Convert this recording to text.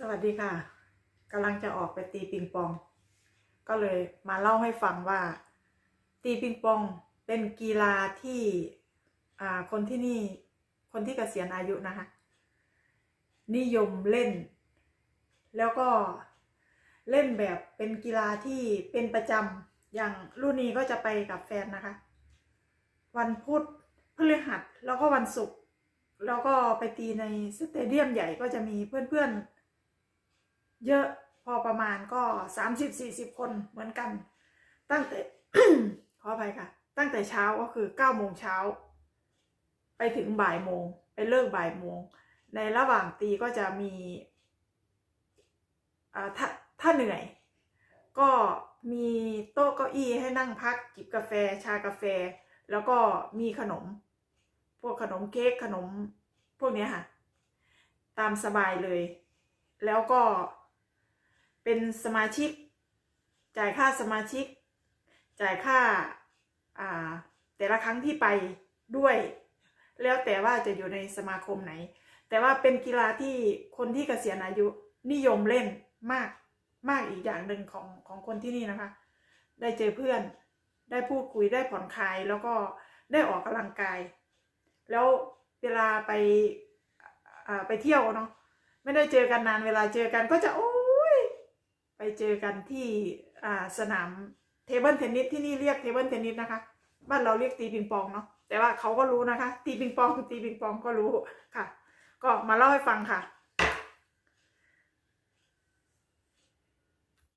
สวัสดีค่ะกำลังจะออกไปตีปิงปอง ก็เลยมาเล่าให้ฟังว่า ตีปิงปองเป็นกีฬาที่คนที่นี่คนที่เกษียณอายุนะคะ นิยมเล่น แล้วก็เล่นแบบเป็นกีฬาที่เป็นประจำอย่างรุ่นนี้ก็จะไปกับแฟนนะคะ วันพุธพฤหัสแล้วก็วันศุกร์แล้วก็ไปตีในสเตเดียมใหญ่ก็จะมีเพื่อนๆ เยอะพอประมาณก็สามสิบสี่สิบคนเหมือนกัน ตั้งแต่ขออภัยค่ะ ตั้งแต่เช้าก็คือเก้าโมงเช้า ไปถึงบ่ายโมง ไปเลิกบ่ายโมง ในระหว่างตีก็จะมีอ่าถ้าถ้าเหนื่อย ก็มีโต๊ะเก้าอี้ให้นั่งพักจิบกาแฟ ชากาแฟ แล้วก็มีขนม พวกขนมเค้กขนมพวกนี้ค่ะ ตามสบายเลย แล้วก็ เป็นสมาชิก จ่ายค่าสมาชิก จ่ายค่าอ่าแต่ละครั้งที่ไปด้วย แล้วแต่ว่าจะอยู่ในสมาคมไหน แต่ว่าเป็นกีฬาที่คนที่เกษียณอายุนิยมเล่นมากมากอีกอย่างหนึ่งของของคนที่นี่นะคะ ได้เจอเพื่อนได้พูดคุยได้ผ่อนคลายแล้วก็ได้ออกกำลังกาย แล้วเวลาไปไปเที่ยวเนาะไม่ได้เจอกันนานเวลาเจอกันก็จะโอ้ เจอกันที่สนามเทเบิลเทนนิสที่นี่เรียกเทเบิลเทนนิสนะคะ บ้านเราเรียกตีปิงปองเนาะแต่ว่าเขาก็รู้นะคะ ตีปิงปองตีปิงปองก็รู้ค่ะ ก็มาเล่าให้ฟังค่ะ